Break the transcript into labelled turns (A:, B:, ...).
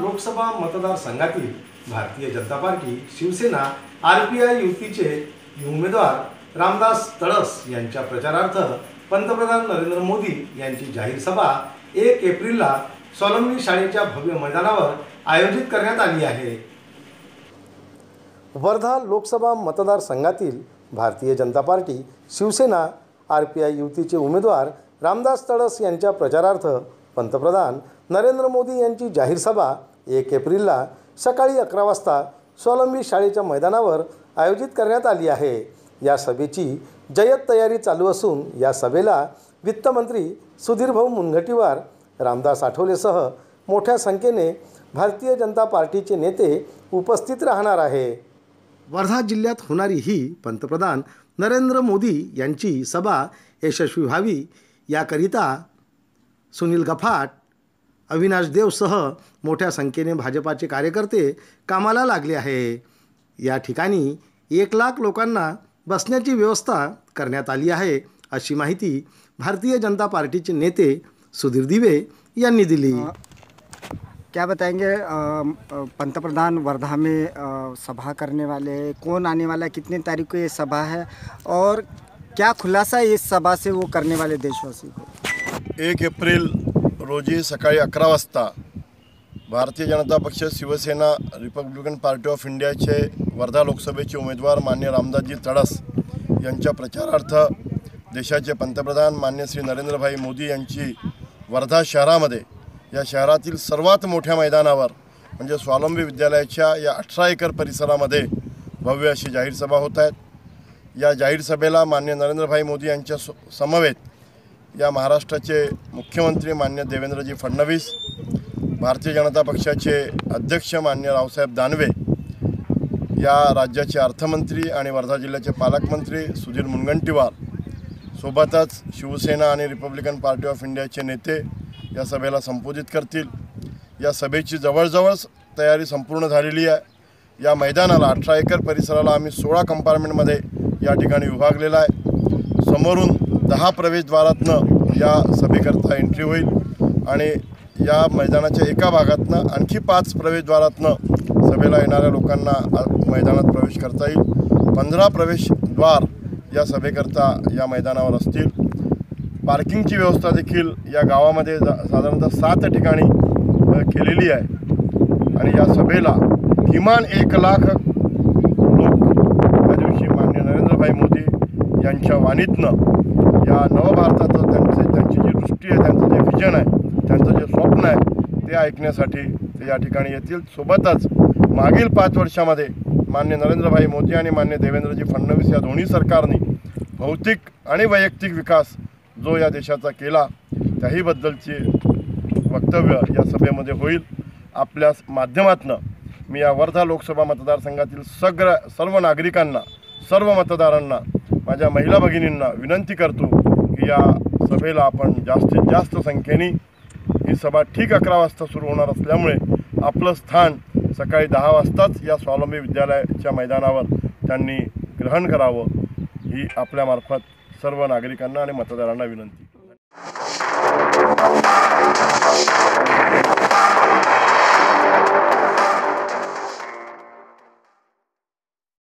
A: लोकसभा मतदारसंघातील Bharatiya Janata party Shiv Sena R P I युतीचे उमेदवार रामदास तळस यांच्या प्रचारार्थ पंतप्रधान नरेंद्र मोदी यांची जाहीर सभा एक एप्रिलला सोलंबी शाळेच्या भव्य मैदानावर आयोजित करण्यात आली आहे. वर्धा लोकसभा मतदारसंघातील Bharatiya Janata party Shiv Sena R P I युतीचे उमेदवार रामदास तळस यांच्या प्रचारार्थ पंतप्रधान नरेंद्र मोदी यांची जाहीर सभा एक एप्रिलला सकाळी अकरा वाजता स्वावलंबी शाळेच्या मैदानावर आयोजित करण्यात आली आहे. या सभेची जय्यत तयारी चालू असून या सभेला वित्तमंत्री सुधीरभाऊ मुनगटीवार रामदास आठवलेसह मोठ्या संख्येने भारतीय जनता पार्टीचे नेते उपस्थित राहणार आहे. वर्धा जिल्ह्यात होणारी ही पंतप्रधान नरेंद्र मोदी यांची सभा यशस्वी व्हावी याकरिता सुनील गफाट अविनाश देवसह मोठ्या संख्येने भाजपाचे कार्यकर्ते कामाला लागले आहे. या ठिकाणी एक लाख लोकांना बसण्याची व्यवस्था करण्यात आली आहे अशी माहिती भारतीय जनता पार्टीचे नेते सुधीर दिवे यांनी दिली.
B: क्या बताएँगे? पंतप्रधान वर्धा में सभा करने वाले हैं। कौन आने वाला है? कितने तारीख को ये सभा है? और क्या खुलासा है इस सभा से वो करने वाले देशवासी को?
C: एक एप्रिल रोजी सकाळी अकरा वाजता भारतीय जनता पक्ष शिवसेना रिपब्लिकन पार्टी ऑफ इंडियाचे वर्धा लोकसभेचे उमेदवार मान्य रामदासजी तडस यांच्या प्रचारार्थ देशाचे पंतप्रधान मान्य श्री नरेंद्रभाई मोदी यांची वर्धा शहरामध्ये या शहरातील सर्वात मोठ्या मैदानावर म्हणजे स्वावलंबी विद्यालयाच्या या अठरा एकर परिसरामध्ये भव्य अशी जाहीर सभा होत आहेत. या जाहीर सभेला मान्य नरेंद्रभाई मोदी यांच्या स- समवेत या महाराष्ट्राचे मुख्यमंत्री मान्य देवेंद्रजी फडणवीस भारतीय जनता पक्षाचे अध्यक्ष मान्य रावसाहेब दानवे या राज्याचे अर्थमंत्री आणि वर्धा जिल्ह्याचे पालकमंत्री सुधीर मुनगंटीवार सोबतच शिवसेना आणि रिपब्लिकन पार्टी ऑफ इंडियाचे नेते या सभेला संबोधित करतील. या सभेची जवळजवळ तयारी संपूर्ण झालेली आहे. या मैदानाला अठरा एकर परिसराला आम्ही सोळा कंपार्टमेंटमध्ये या ठिकाणी विभागलेला आहे. समोरून दहा प्रवेशद्वारातनं या सभेकरता एंट्री होईल. आणि या मैदानाच्या एका भागातनं आणखी पाच प्रवेशद्वारातनं सभेला येणाऱ्या लोकांना मैदानात प्रवेश करता येईल. पंधरा प्रवेशद्वार या सभेकरता या मैदानावर असतील. पार्किंगची व्यवस्था देखील या गावामध्ये जा साधारणतः सात ठिकाणी केलेली आहे. आणि या सभेला किमान एक लाख लोक त्या दिवशी मान्य नरेंद्रभाई मोदी यांच्या वाणीतनं या नवभारताचं त्यांचे त्यांची जी दृष्टी आहे त्यांचं जे विजन आहे त्यांचं जे स्वप्न आहे ते ऐकण्यासाठी ते या ठिकाणी येतील. सोबतच मागील पाच वर्षामध्ये मान्य नरेंद्रभाई मोदी आणि मान्य देवेंद्रजी फडणवीस या दोन्ही सरकारने भौतिक आणि वैयक्तिक विकास जो या देशाचा केला त्याहीबद्दलची वक्तव्य या सभेमध्ये होईल. आपल्या माध्यमातनं मी या वर्धा लोकसभा मतदारसंघातील सगळ्या सर्व नागरिकांना सर्व मतदारांना माझ्या महिला भगिनींना विनंती करतो की या सभेला आपण जास्तीत जास्त संख्येने ही सभा ठीक अकरा वाजता सुरू होणार असल्यामुळे आपलं स्थान सकाळी दहा वाजताच या स्वावलंबी विद्यालयाच्या मैदानावर त्यांनी ग्रहण करावं ही आपल्यामार्फत सर्व नागरिकांना आणि मतदारांना विनंती.